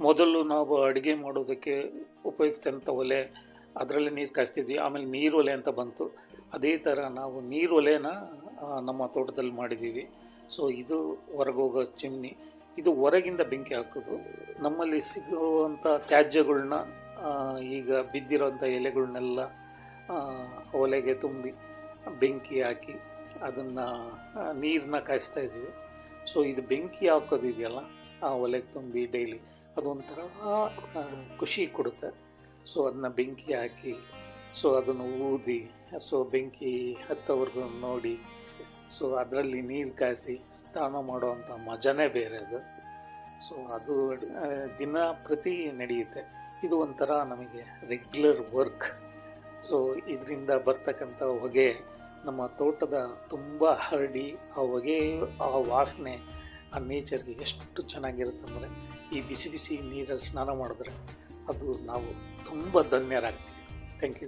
ಮೊದಲು ನಾವು ಅಡುಗೆ ಮಾಡೋದಕ್ಕೆ ಉಪಯೋಗಿಸ್ತಂಥ ಒಲೆ, ಅದರಲ್ಲೇ ನೀರು ಕಾಯಿಸ್ತಿದ್ವಿ. ಆಮೇಲೆ ನೀರು ಒಲೆ ಅಂತ ಬಂತು. ಅದೇ ಥರ ನಾವು ನೀರು ಒಲೆನ ನಮ್ಮ ತೋಟದಲ್ಲಿ ಮಾಡಿದ್ದೀವಿ. ಸೊ ಇದು ಹೊರಗೋಗೋ ಚಿಮ್ನಿ. ಇದು ಹೊರಗಿಂದ ಬೆಂಕಿ ಹಾಕೋದು. ನಮ್ಮಲ್ಲಿ ಸಿಗುವಂಥ ತ್ಯಾಜ್ಯಗಳನ್ನ ಈಗ ಬಿದ್ದಿರೋಂಥ ಎಲೆಗಳನ್ನೆಲ್ಲ ಒಲೆಗೆ ತುಂಬಿ ಬೆಂಕಿ ಹಾಕಿ ಅದನ್ನು ನೀರನ್ನ ಕಾಯಿಸ್ತಾ ಇದ್ದೀವಿ. ಸೊ ಇದು ಬೆಂಕಿ ಹಾಕೋದಿದೆಯಲ್ಲ ಒಲೆಗೆ ತುಂಬಿ ಡೈಲಿ ಅದೊಂಥರ ಆ, ಖುಷಿ ಕೊಡುತ್ತೆ. ಸೊ ಅದನ್ನ ಬೆಂಕಿ ಹಾಕಿ ಸೊ ಅದನ್ನು ಊದಿ ಸೊ ಬೆಂಕಿ ಹತ್ತವರೆಗೂ ನೋಡಿ ಸೊ ಅದರಲ್ಲಿ ನೀರು ಕಾಯಿಸಿ ಸ್ನಾನ ಮಾಡುವಂಥ ಮಜಾನೇ ಬೇರೆ ಅದು. ಸೊ ಅದು ಆ, ದಿನ ಪ್ರತಿ ನಡೆಯುತ್ತೆ. ಇದು ಒಂಥರ ನಮಗೆ ರೆಗ್ಯುಲರ್ ವರ್ಕ್ ಸೊ ಇದರಿಂದ ಬರ್ತಕ್ಕಂಥ ಹೊಗೆ ನಮ್ಮ ತೋಟದ ತುಂಬ ಹರಡಿ ಆ ಹೊಗೆ ಆ ವಾಸನೆ ಆ ನೇಚರ್ಗೆ ಎಷ್ಟು ಚೆನ್ನಾಗಿರುತ್ತೆ ಅಂದರೆ ಈ ಬಿಸಿ ಬಿಸಿ ನೀರಲ್ಲಿ ಸ್ನಾನ ಮಾಡಿದ್ರೆ ಅದು ನಾವು ತುಂಬ ಧನ್ಯರಾಗ್ತೀವಿ. Thank you